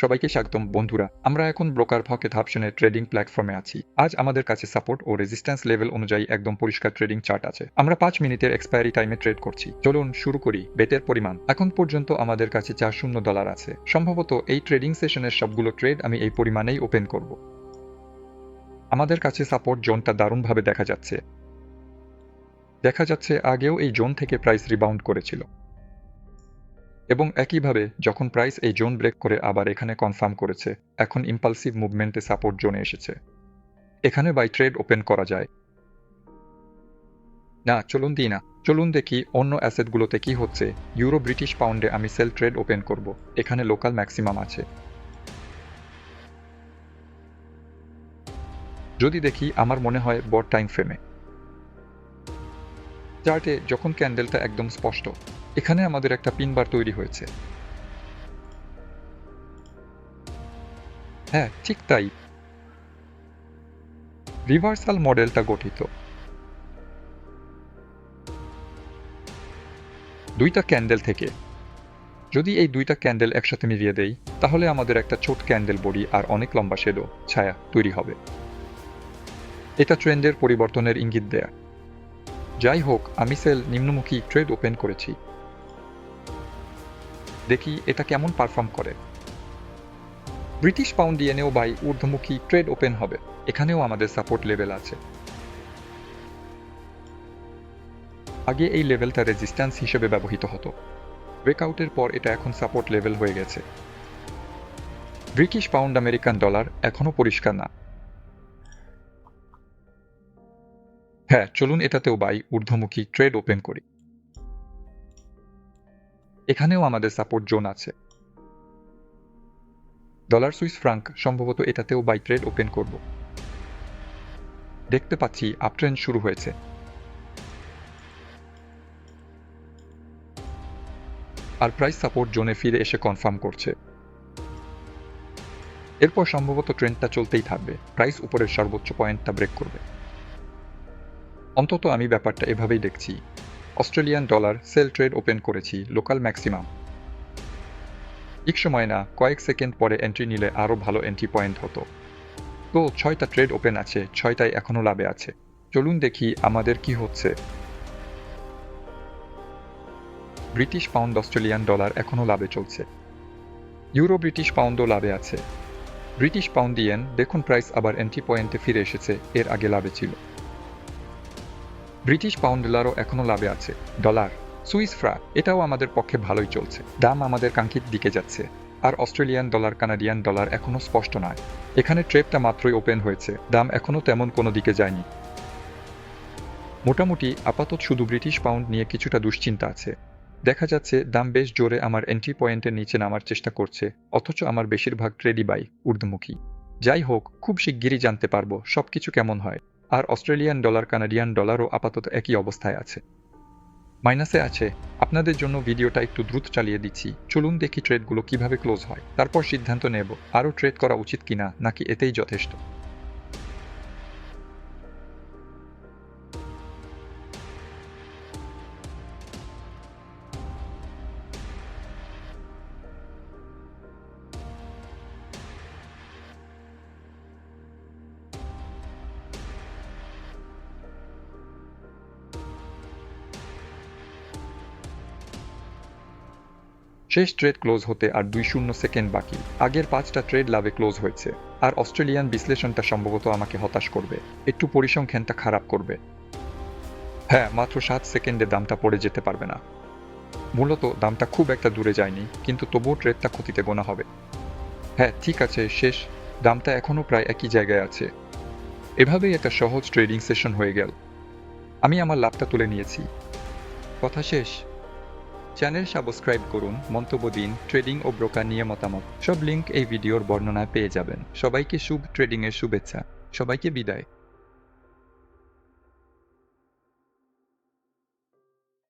সবাইকে স্বাগতম, বন্ধুরা। আমরা এখন ব্রোকার ভকেট অপশনের ট্রেডিং প্ল্যাটফর্মে আছি। আজ আমাদের কাছে সাপোর্ট ও রেজিস্ট্যান্স লেভেল অনুযায়ী একদম পরিষ্কার ট্রেডিং চার্ট আছে। আমরা পাঁচ মিনিটের এক্সপায়ারি টাইমে ট্রেড করছি। চলুন শুরু করি বেটের পরিমাণ। এখন পর্যন্ত আমাদের কাছে চার শূন্য ডলার আছে। সম্ভবত এই ট্রেডিং সেশনের সবগুলো ট্রেড আমি এই পরিমাণেই ওপেন করব। আমাদের কাছে সাপোর্ট জোনটা দারুণভাবে দেখা যাচ্ছে। দেখা যাচ্ছে আগেও এই জোন থেকে প্রাইস রিবাউন্ড করেছিল। এবং একইভাবে, যখন প্রাইস এই জোন ব্রেক করে আবার এখানে কনফার্ম করেছে, এখন ইম্পালসিভ মুভমেন্টে সাপোর্ট জোনে এসেছে। এখানে বাই ট্রেড ওপেন করা যায়। না, চলুন দিই না। চলুন দেখি অন্য অ্যাসেটগুলোতে কি হচ্ছে। ইউরো ব্রিটিশ পাউন্ডে আমি সেল ট্রেড ওপেন করব। এখানে লোকাল ম্যাক্সিমাম আছে। যদি দেখি, আমার মনে হয় বড় টাইম ফ্রেমে। চার্টে যখন ক্যান্ডেলটা একদম স্পষ্ট, এখানে আমাদের একটা পিনবার তৈরি হয়েছে। হ্যাঁ ঠিক তাই। রিভার্সাল মডেলটা গঠিত। দুইটা ক্যান্ডেল থেকে। যদি এই দুইটা ক্যান্ডেল একসাথে মিলিয়ে দেই, তাহলে আমাদের একটা ছোট ক্যান্ডেল বডি আর অনেক লম্বা শেডো, ছায়া, তৈরি হবে। এটা ট্রেন্ডের পরিবর্তনের ইঙ্গিত দেয়া। যাই হোক আমি সেল নিম্নমুখী ট্রেড ওপেন করেছি। দেখি এটা কেমন পারফর্ম করে। ব্রিটিশ পাউন্ড ইয়েনেও বাই ঊর্ধ্বমুখী ট্রেড ওপেন হবে। এখানেও আমাদের সাপোর্ট লেভেল আছে। আগে এই লেভেলটা রেজিস্ট্যান্স হিসেবে ব্যবহৃত হতো। ব্রেকআউটের পর এটা এখন সাপোর্ট লেভেল হয়ে গেছে। ব্রিটিশ পাউন্ড আমেরিকান ডলার এখনও পরিষ্কার না। হ্যাঁ চলুন এটাতেও বাই ঊর্ধ্বমুখী ট্রেড ওপেন করি। এখানেও আমাদের সাপোর্ট জোন আছে। ডলার সুইস ফ্রাঙ্ক সম্ভবত এটাতেও বাই ট্রেড ওপেন করব। দেখতে পাচ্ছি আপট্রেন্ড শুরু হয়েছে। আর প্রাইস সাপোর্ট জোনে ফিরে এসে কনফার্ম করছে। এরপর সম্ভবত ট্রেন্ডটা চলতেই থাকবে। প্রাইস উপরের সর্বোচ্চ পয়েন্টটা ব্রেক করবে। অন্তত আমি ব্যাপারটা এভাবেই দেখছি। Australian dollar sell trade open করেছি লোকাল ম্যাক্সিমাম। এক সময় না, কয়েক সেকেন্ড পরে এন্ট্রি নিলে আরও ভালো এন্ট্রি পয়েন্ট হতো। তো ছয়টা ট্রেড ওপেন আছে ছয়টাই এখনও লাভে আছে। চলুন দেখি আমাদের কি হচ্ছে। ব্রিটিশ পাউন্ড অস্ট্রেলিয়ান ডলার এখনও লাভে চলছে। ইউরো ব্রিটিশ পাউন্ডও লাভে আছে। ব্রিটিশ পাউন্ড ইয়েন, দেখুন প্রাইস আবার এন্ট্রি পয়েন্টে ফিরে এসেছে, এর আগে লাভে ছিল। ব্রিটিশ পাউন্ড ডলারও এখনও লাভে আছে, ডলার, সুইস ফ্রা, এটাও আমাদের পক্ষে ভালোই চলছে। দাম আমাদের কাঙ্ক্ষিত দিকে যাচ্ছে, আর অস্ট্রেলিয়ান ডলার, কানাডিয়ান ডলার এখনও স্পষ্ট নয়। এখানে ট্রেপটা মাত্রই ওপেন হয়েছে, দাম এখনও তেমন কোনো দিকে যায়নি। মোটামুটি আপাতত শুধু ব্রিটিশ পাউন্ড নিয়ে কিছুটা দুশ্চিন্তা আছে। দেখা যাচ্ছে দাম বেশ জোরে আমার এন্ট্রি পয়েন্টের নিচে নামার চেষ্টা করছে, অথচ আমার বেশিরভাগ ট্রেডি বাই ঊর্ধ্বমুখী। যাই হোক, খুব শিগগিরই জানতে পারব সবকিছু কেমন হয়। আর অস্ট্রেলিয়ান ডলার, কানাডিয়ান ডলারও আপাতত একই অবস্থায় আছে। মাইনাসে আছে, আপনাদের জন্য ভিডিওটা একটু দ্রুত চালিয়ে দিচ্ছি। চলুন দেখি ট্রেডগুলো কীভাবে ক্লোজ হয়। তারপর সিদ্ধান্ত নেব, আরও ট্রেড করা উচিত কিনা, নাকি এতেই যথেষ্ট? শেষ ট্রেড ক্লোজ হতে আর দুই শূন্য সেকেন্ড বাকি। আগের পাঁচটা ট্রেড লাভে ক্লোজ হয়েছে। আর অস্ট্রেলিয়ান বিশ্লেষণটা সম্ভবত আমাকে হতাশ করবে। একটু পরিসংখ্যানটা খারাপ করবে। হ্যাঁ মাত্র সাত সেকেন্ডে দামটা পড়ে যেতে পারবে না। মূলত দামটা খুব একটা দূরে যায়নি, কিন্তু তবুও ট্রেডটা ক্ষতিতে গোনা হবে। হ্যাঁ ঠিক আছে, শেষ। দামটা এখনও প্রায় একই জায়গায় আছে। এভাবেই একটা সহজ ট্রেডিং সেশন হয়ে গেল। আমি আমার লাভটা তুলে নিয়েছি। কথা শেষ। চ্যানেল সাবস্ক্রাইব করুন, মন্তব্য দিন ট্রেডিং ও ব্রোকার নিয়ে মতামত। সব লিঙ্ক এই ভিডিওর বর্ণনায় পেয়ে যাবেন। সবাইকে শুভ ট্রেডিংয়ের শুভেচ্ছা। সবাইকে বিদায়।